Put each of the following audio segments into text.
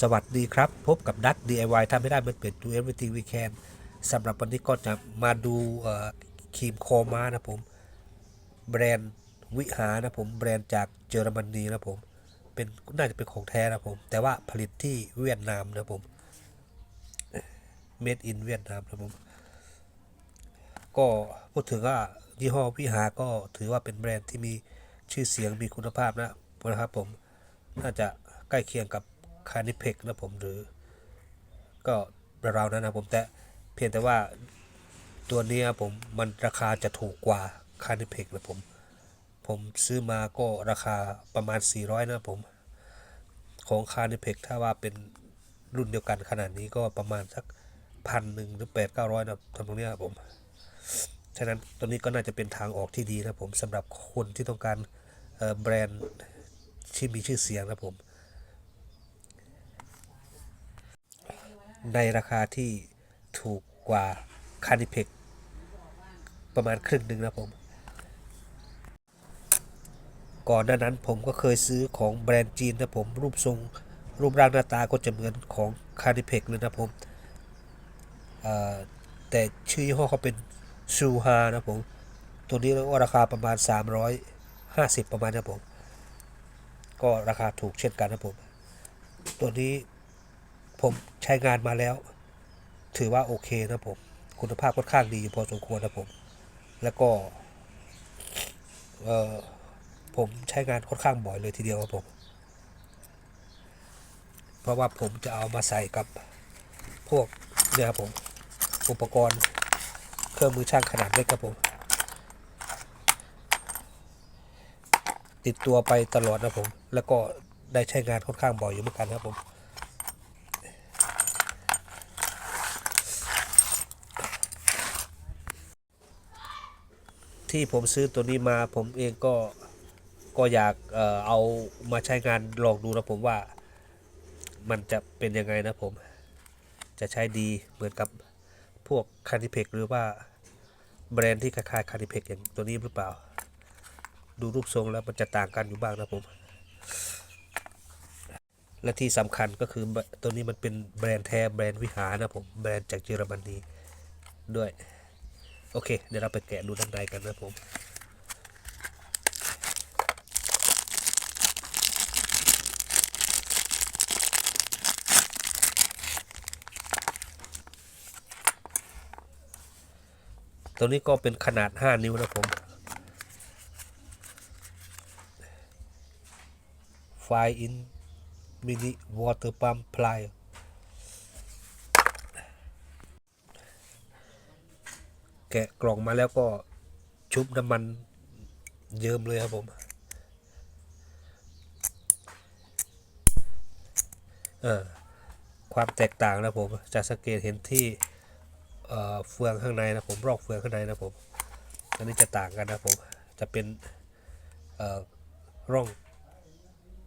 สวัสดีครับ พบกับดัต DIY ทำไม่ได้มันเป็น do everything we can สำหรับวันนี้ก็จะมาดูครีมโคมานะผม แบรนด์วิหานะผมแบรนด์จากเยอรมนีนะผม เป็นน่าจะเป็นของแท้นะผม แต่ว่าผลิตที่เวียดนามนะผม made in เวียดนามนะผม ก็พูดถึงว่ายี่ห้อวิหาก็ถือว่าเป็นแบรนด์ที่มีชื่อเสียงมีคุณภาพนะนะครับผม น่าจะใกล้เคียงกับ คานิเพกนะผมหรือ ก็ราวๆนั้นนะผมแต่เพียงแต่ว่าตัวเนี้ยผมมันราคาจะถูกกว่าคานิเพกนะผม ผมซื้อมาก็ราคาประมาณ 400 นะผม ของคานิเพกถ้าว่าเป็นรุ่นเดียวกันขนาดนี้ก็ประมาณสักพันหนึ่งหรือแปดเก้าร้อยนะทำตรงนี้ครับผม ฉะนั้นตัวนี้ก็น่าจะเป็นทางออกที่ดีนะผมสำหรับคนที่ต้องการแบรนด์ที่มีชื่อเสียงนะผม ในราคาที่ถูกกว่าคานิเพกประมาณครึ่งหนึ่งนะผม ก่อนหน้านั้นผมก็เคยซื้อของแบรนด์จีนนะผม รูปทรง รูปร่างหน้าตาก็จะเหมือนของคานิเพกเลยนะผมแต่ชื่อยี่ห้อเขาเป็นซูฮานะผม ตัวนี้ก็ราคาประมาณ 350 ประมาณนะผม ก็ราคาถูกเช่นกันนะผม ตัวนี้ ผมใช้งานมาแล้ว ถือว่าโอเคนะผม คุณภาพค่อนข้างดีอยู่พอสมควรนะผม แล้วก็เออผมใช้งานค่อนข้างบ่อยเลยทีเดียวครับผม เพราะว่าผมจะเอามาใส่กับพวกเนี่ยครับผม อุปกรณ์เครื่องมือช่างขนาดเล็กครับผม ติดตัวไปตลอดนะผม แล้วก็ได้ใช้งานค่อนข้างบ่อยอยู่เหมือนกันครับผม ที่ผมซื้อตัวนี้มาผมเองก็ก็อยากเอามาใช้งานลองดูนะผมว่ามันจะเป็นยังไงนะผม จะใช้ดีเหมือนกับพวกคานิเพกหรือว่าแบรนด์ที่คล้ายๆคานิเพกอย่างตัวนี้หรือเปล่า ดูรูปทรงแล้วมันจะต่างกันอยู่บ้างนะผม และที่สำคัญก็คือตัวนี้มันเป็นแบรนด์แท้แบรนด์วิหารนะผม แบรนด์จากเยอรมนีด้วย โอเค เดี๋ยวเราไปแกะดูด้านในกันนะผมตัวนี้ก็เป็นขนาด 5 นิ้วนะผม ไฟอินมินิวอเตอร์ปั๊มพลาย กะกล่องมาแล้วก็ชุบน้ำมันเยิ้มเลยครับผม เออความแตกต่างนะผม จะสังเกตเห็นที่เอ่อเฟืองข้างในนะผมรอกเฟืองข้างในนะผม อันนี้จะต่างกันนะผม จะเป็นเอ่อร่อง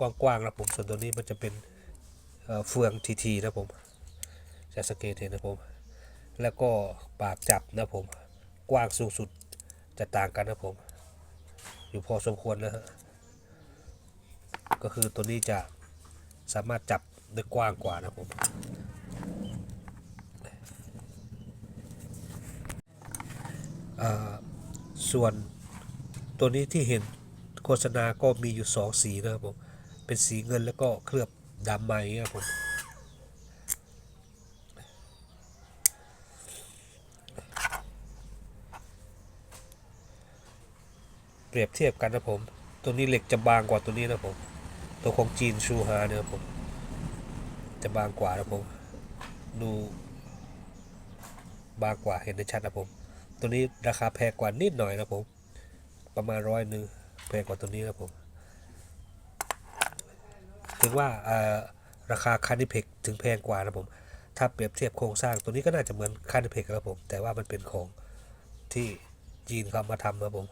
กว้างๆนะผม ส่วนตัวนี้มันจะเป็นเอ่อเฟืองทีๆนะผม จะสังเกตเห็นนะผม แล้วก็ปากจับนะผม กว้างสูงสุดจะต่างกันนะผม อยู่พอสมควรนะฮะก็คือตัวนี้จะสามารถจับได้กว้างกว่านะผมส่วนตัวนี้ที่เห็นโฆษณาก็มีอยู่สองสีนะครับผม เป็นสีเงินแล้วก็เคลือบดำมาอย่างเงี้ยครับผม เปรียบเทียบกันนะผม ตัวนี้เหล็กจะบางกว่าตัวนี้นะผม ตัวของจีนชูฮาเนี่ยผม จะบางกว่านะผม ดูบางกว่าเห็นได้ชัดนะผม ตัวนี้ราคาแพงกว่านิดหน่อยนะผม ประมาณร้อยนึงแพงกว่าตัวนี้นะผม ถึงว่าราคาคานิเพกถึงแพงกว่านะผม ถ้าเปรียบเทียบโครงสร้างตัวนี้ก็น่าจะเหมือนคานิเพกนะผม แต่ว่ามันเป็นของที่จีนเขามาทำนะผม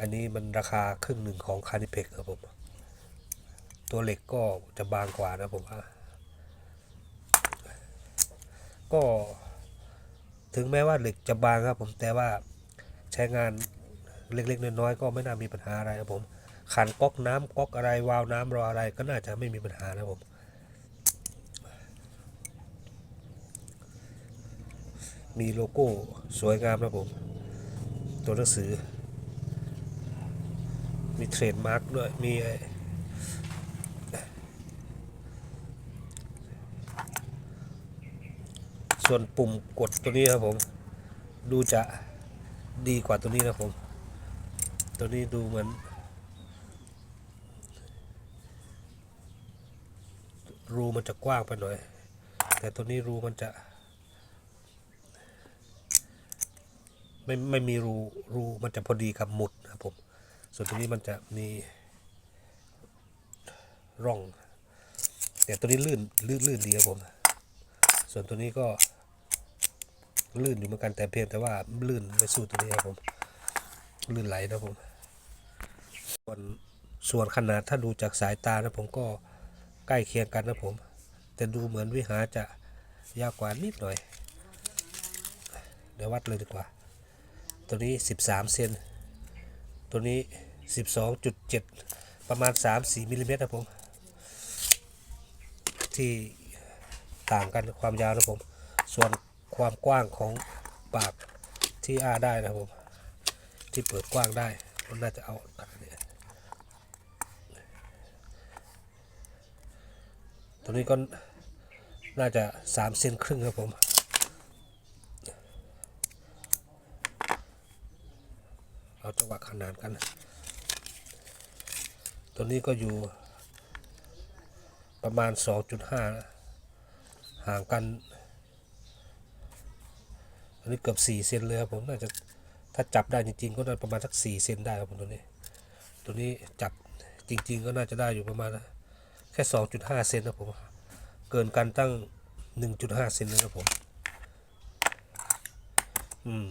อันนี้มันราคาครึ่งหนึ่งของคานิเพกครับผม ตัวเหล็กก็จะบางกว่านะผมว่าก็ถึงแม้ว่าเหล็กจะบางครับผมแต่ว่าใช้งานเล็กๆน้อยๆก็ไม่น่ามีปัญหาอะไรครับผมขันก๊อกน้ำก๊อกอะไรวาวน้ำรออะไรก็น่าจะไม่มีปัญหานะผมมีโลโก้สวยงามนะผม ตัวหนังสือ มีเทรดมาร์กด้วย มีส่วนปุ่มกดตัวนี้ครับผม ดูจะดีกว่าตัวนี้นะผม ตัวนี้ดูเหมือนรูมันจะกว้างไปหน่อย แต่ตัวนี้รูมันจะ ไม่ไม่มีรูรูมันจะพอดีกับหมุด ส่วนตัวนี้มันจะมีร่องแต่ตัวนี้ลื่นลื่นลื่นดีครับผม ส่วนตัวนี้ก็ลื่นอยู่เหมือนกันแต่เพียงแต่ว่าลื่นไม่สู้ตัวนี้ครับผม ลื่นไหลนะผม ส่วนส่วนขนาดถ้าดูจากสายตานะผมก็ใกล้เคียงกันนะผม แต่ดูเหมือนวิหารจะยาวกว่านิดหน่อย เดี๋ยววัดเลยดีกว่า ตัวนี้ 13 เซน ตัวนี้ 12.7 ประมาณ 3-4มิลลิเมตรนะผม ที่ต่างกันความยาวนะผม ส่วนความกว้างของปากที่อ้าได้นะผม ที่เปิดกว้างได้มันน่าจะเอาขนาดนี้ตัวนี้ก็น่าจะ3เซนครึ่งครับผม เอาขนานกัน ตัวนี้ก็อยู่ประมาณ 2.5 ห่างกัน อันนี้เกือบ 4 เซนเลยครับผม น่าจะถ้าจับได้จริงๆ ก็น่าประมาณสัก 4 เซนได้ครับผมตัวนี้ ตัวนี้จับจริง ๆ ก็น่าจะได้อยู่ประมาณแค่ 2.5 เซนนะผม เกินกันตั้ง 1.5 เซนเลยนะผม อืม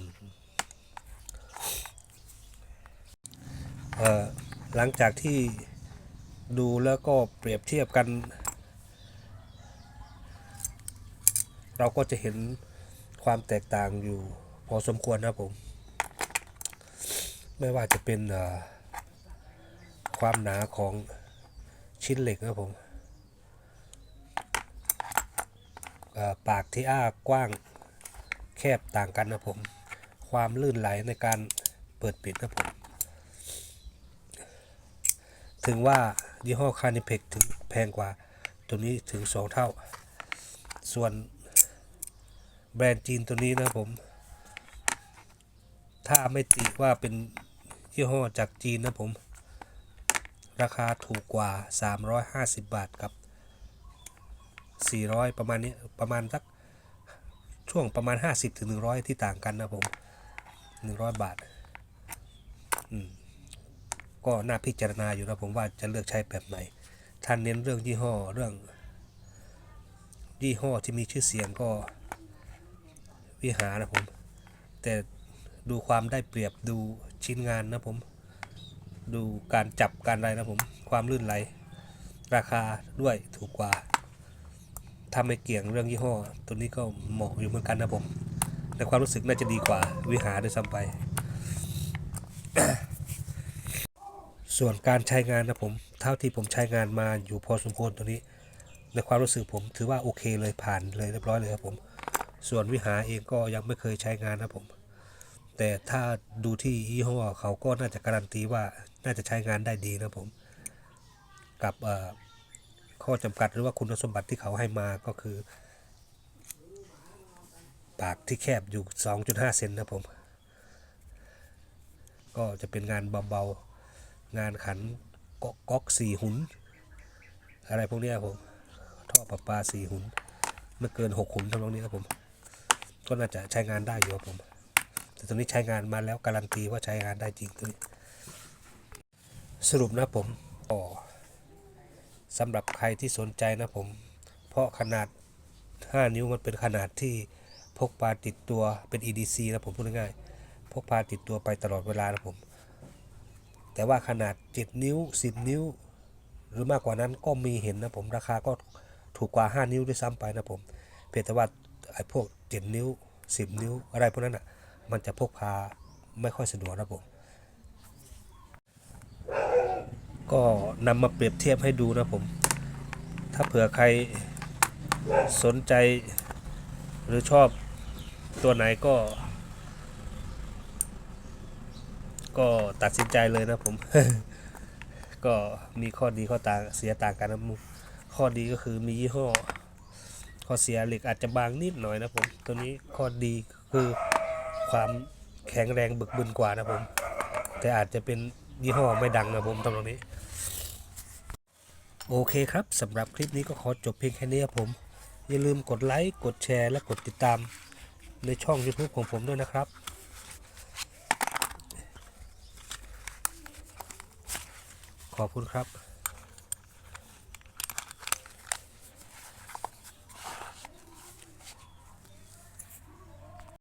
เอ่อ หลังจากที่ดูแล้วก็เปรียบเทียบกัน เราก็จะเห็นความแตกต่างอยู่พอสมควรนะผม ไม่ว่าจะเป็นความหนาของชิ้นเหล็กนะผมปากที่อ้ากว้างแคบต่างกันนะผม ความลื่นไหลในการเปิดปิดนะผม ถึงว่ายี่ห้อคานิเพกถึงแพงกว่า ตัวนี้ถึง 2 เท่า ส่วนแบรนด์จีนตัวนี้นะผม ถ้าไม่ติว่าเป็นยี่ห้อจากจีนนะผม ราคาถูกกว่า 350 บาทกับ 400 ประมาณนี้ประมาณสักช่วงประมาณ 50ถึง100 ที่ต่างกันนะผม 100 บาท อืม ก็น่าพิจารณาอยู่นะผมว่าจะเลือกใช้แบบไหนท่านเน้นเรื่องยี่ห้อเรื่อง ยี่ห้อที่มีชื่อเสียงก็วิหารนะผม แต่ดูความได้เปรียบดูชิ้นงานนะผม ดูการจับการอะไรนะผม ความลื่นไหล ราคาด้วยถูกกว่าถ้าไม่เกี่ยงเรื่องยี่ห้อ ตัวนี้ก็เหมาะอยู่เหมือนกันนะผม แต่ความรู้สึกน่าจะดีกว่าวิหารด้วยซ้ำไป ส่วนการใช้งานนะผมเท่าที่ผมใช้งานมาอยู่พอสมควรตัวนี้ ในความรู้สึกผมถือว่าโอเคเลยผ่านเลยเรียบร้อยเลยครับผม ส่วนวิหารเองก็ยังไม่เคยใช้งานนะผม แต่ถ้าดูที่ยี่ห้อเขาก็น่าจะการันตีว่าน่าจะใช้งานได้ดีนะผม กับข้อจำกัดหรือว่าคุณสมบัติที่เขาให้มาก็คือ ปากที่แคบอยู่ 2.5 เซนนะผม ก็จะเป็นงานเบาๆ งานขันก๊อกก๊อกสี่หุน อะไรพวกนี้ยผมท่อประปาสี่หุนไม่เกินหกหุนทำนองนี้ครับผมก็น่าจะใช้งานได้อยู่ครับผม แต่ตอนนี้ใช้งานมาแล้วการันตีว่าใช้งานได้จริงตัวนี้ สรุปนะผมสำหรับใครที่สนใจนะผม เพราะขนาด 5 นิ้วมันเป็นขนาดที่พกพาติดตัวเป็น EDC นะผมพูดง่ายๆพกพาติดตัวไปตลอดเวลานะผม แต่ว่าขนาด 7 นิ้ว 10 นิ้ว หรือมากกว่านั้นก็มีเห็นนะผมราคาก็ถูกกว่า 5 นิ้วด้วยซ้ำไปนะผมเพียงแต่ว่าไอ้พวก 7 นิ้ว 10 นิ้ว อะไรพวกนั้นอะมันจะพกพาไม่ค่อยสะดวกนะผมก็นำมาเปรียบเทียบให้ดูนะผม ถ้าเผื่อใครสนใจ หรือชอบตัวไหนก็ ก็ตัดสินใจเลยนะผม ก็มีข้อดีข้อต่างเสียต่างกันนะมุข้อดีก็คือมียี่ห้อ ข้อเสียเหล็กอาจจะบางนิดหน่อยนะผมตัวนี้ข้อดีคือความแข็งแรงบึกบึนกว่านะผม แต่อาจจะเป็นยี่ห้อไม่ดังนะผมตรงนี้ โอเคครับสำหรับคลิปนี้ก็ขอจบเพียงแค่นี้ครับผม อย่าลืมกดไลค์กดแชร์และกดติดตามในช่อง YouTube ของผมด้วยนะครับ ขอบคุณครับ